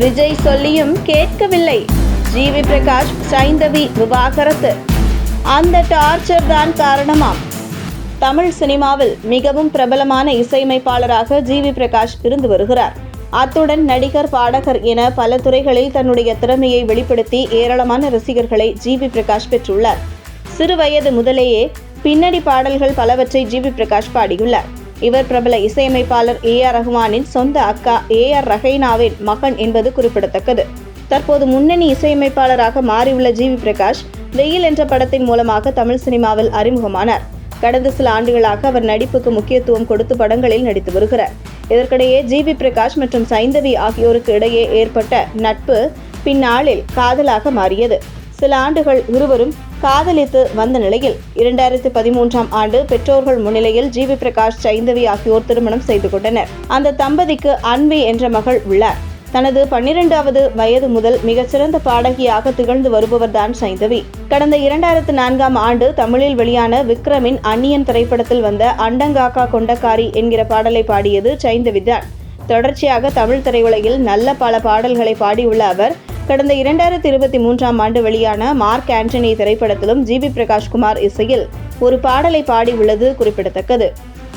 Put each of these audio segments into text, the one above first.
விஜய் சொல்லியும் கேட்கவில்லை. ஜிவி பிரகாஷ் சைந்தவி விவாகரத்து. அந்த டார்ச்சர் தான் காரணமாம். தமிழ் சினிமாவில் மிகவும் பிரபலமான இசையமைப்பாளராக ஜிவி பிரகாஷ் இருந்து வருகிறார். அத்துடன் நடிகர் பாடகர் என பல துறைகளில் தன்னுடைய திறமையை வெளிப்படுத்தி ஏராளமான ரசிகர்களை ஜிவி பிரகாஷ் பெற்றுள்ளார். சிறு வயது முதலேயே பின்னணி பாடல்கள் பலவற்றை ஜிவி பிரகாஷ் பாடியுள்ளார். இவர் பிரபல இசையமைப்பாளர் ஏ ஆர் ரஹ்மானின் சொந்த அக்கா ஏ ஆர் ரஹைனாவின் மகன் என்பது குறிப்பிடத்தக்கது. தற்போது முன்னணி இசையமைப்பாளராக மாறியுள்ள ஜிவி பிரகாஷ் வெயில் என்ற படத்தின் மூலமாக தமிழ் சினிமாவில் அறிமுகமானார். கடந்த சில ஆண்டுகளாக அவர் நடிப்புக்கு முக்கியத்துவம் கொடுத்து படங்களில் நடித்து வருகிறார். இதற்கிடையே ஜிவி பிரகாஷ் மற்றும் சைந்தவி ஆகியோருக்கு இடையே ஏற்பட்ட நட்பு பின்னாளில் காதலாக மாறியது. சில ஆண்டுகள் இருவரும் காதலித்து வந்த நிலையில் இரண்டாயிரத்தி பதிமூன்றாம் ஆண்டு பெற்றோர்கள் முன்னிலையில் ஜிவி பிரகாஷ் சைந்தவி ஆகியோர் திருமணம் செய்து கொண்டனர். அந்த தம்பதிக்கு அன்பி என்ற மகள் உள்ளார். தனது பன்னிரெண்டாவது வயது முதல் மிகச்சிறந்த பாடகியாக திகழ்ந்து வருபவர்தான் சைந்தவி. கடந்த இரண்டாயிரத்து நான்காம் ஆண்டு தமிழில் வெளியான விக்ரமின் அந்நியன் திரைப்படத்தில் வந்த அண்டங்காக்கா கொண்டக்காரி என்கிற பாடலை பாடியது சைந்தவி தான் தொடர்ச்சியாக தமிழ் திரையுலகில் நல்ல பல பாடல்களை பாடியுள்ள அவர் கடந்த இரண்டாயிரத்தி இருபத்தி மூன்றாம் ஆண்டு வெளியான மார்க் ஆண்டனி திரைப்படத்திலும் ஜி வி பிரகாஷ் குமார் இசையில் ஒரு பாடலை பாடியுள்ளது குறிப்பிடத்தக்கது.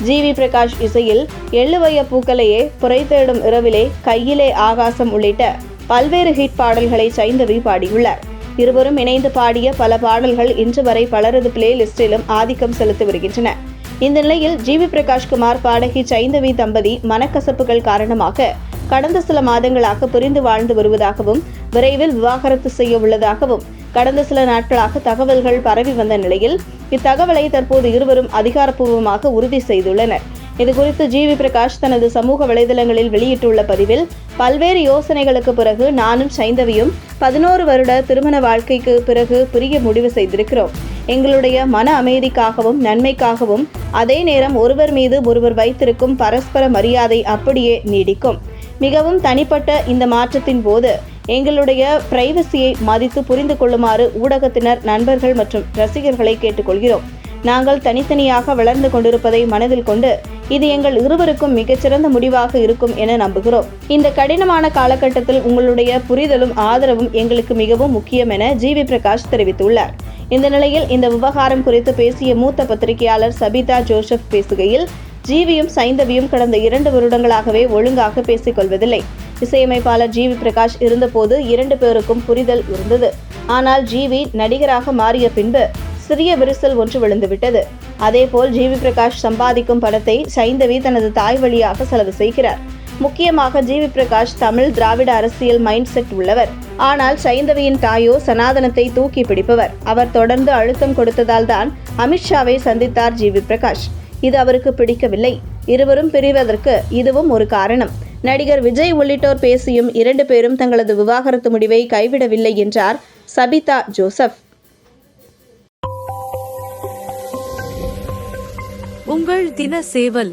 ஜிவி பிரகாஷ் இசையில் எள்ளுவைய பூக்களையே புரை தேடும் இரவிலே கையிலே ஆகாசம் உள்ளிட்ட பல்வேறு ஹிட் பாடல்களை சைந்தவி பாடியுள்ளார். இருவரும் இணைந்து பாடிய பல பாடல்கள் இன்று வரை பலரது பிளேலிஸ்டிலும் ஆதிக்கம் செலுத்தி வருகின்றன. இந்த நிலையில் ஜிவி பிரகாஷ் குமார் பாடகி சைந்தவி தம்பதி மனக்கசப்புகள் காரணமாக கடந்த சில மாதங்களாக பிரிந்து வாழ்ந்து வருவதாகவும் விரைவில் விவாகரத்து செய்ய உள்ளதாகவும் கடந்த சில நாட்களாக தகவல்கள் பரவி வந்த நிலையில் இத்தகவலை தற்போது இருவரும் அதிகாரப்பூர்வமாக உறுதி செய்துள்ளனர். இதுகுறித்து ஜிவி பிரகாஷ் தனது சமூக வலைதளங்களில் வெளியிட்டுள்ள பதிவில் பல்வேறு யோசனைகளுக்கு பிறகு நானும் சைந்தவியும் பதினோரு வருட திருமண வாழ்க்கைக்கு பிறகு பிரிய முடிவு செய்திருக்கிறோம். எங்களுடைய மன அமைதிக்காகவும் நன்மைக்காகவும் அதே நேரம் ஒருவர் மீது ஒருவர் வைத்திருக்கும் பரஸ்பர மரியாதை அப்படியே நீடிக்கும். மிகவும் தனிப்பட்ட இந்த மாற்றத்தின் போது எங்களுடைய பிரைவசியை மதித்து புரிந்து கொள்ளுமாறு ஊடகத்தினர் நண்பர்கள் மற்றும் ரசிகர்களை கேட்டுக்கொள்கிறோம். நாங்கள் தனித்தனியாக வளர்ந்து கொண்டிருப்பதை மனதில் கொண்டு இது எங்கள் இருவருக்கும் மிகச்சிறந்த முடிவாக இருக்கும் என நம்புகிறோம். இந்த கடினமான காலகட்டத்தில் உங்களுடைய புரிதலும் ஆதரவும் எங்களுக்கு மிகவும் முக்கியம் என ஜிவி பிரகாஷ் தெரிவித்துள்ளார். இந்த நிலையில் இந்த விவகாரம் குறித்து பேசிய மூத்த பத்திரிகையாளர் சபிதா ஜோசப் பேசுகையில் ஜீவியும் சைந்தவியும் கடந்த இரண்டு வருடங்களாகவே ஒழுங்காக பேசிக்கொள்வதில்லை. இசையமைப்பாளர் ஜிவி பிரகாஷ் இருந்தபோது இரண்டு பேருக்கும் புரிதல் இருந்தது. ஆனால் ஜிவி நடிகராக மாறிய பின்பு சிறிய விரிசல் ஒன்று விழுந்துவிட்டது. அதேபோல் ஜிவி பிரகாஷ் சம்பாதிக்கும் பணத்தை சைந்தவி தனது தாய் வழியாக செலவு செய்கிறார். முக்கியமாக ஜிவி பிரகாஷ் தமிழ் திராவிட அரசியல் மைண்ட் செட் உள்ளவர். ஆனால் சைந்தவியின் தாயோ சனாதனத்தை தூக்கி பிடிப்பவர். அவர் தொடர்ந்து அழுத்தம் கொடுத்ததால் தான் அமித்ஷாவை சந்தித்தார் ஜிவி பிரகாஷ். இது அவருக்கு பிடிக்கவில்லை. இருவரும் பிரிவதற்கு இதுவும் ஒரு காரணம். நடிகர் விஜய் உள்ளிட்டோர் பேசியும் இரண்டு பேரும் தங்களது விவாகரத்து முடிவை கைவிடவில்லை என்றார் சபிதா ஜோசப். உங்கள் தின சேவல்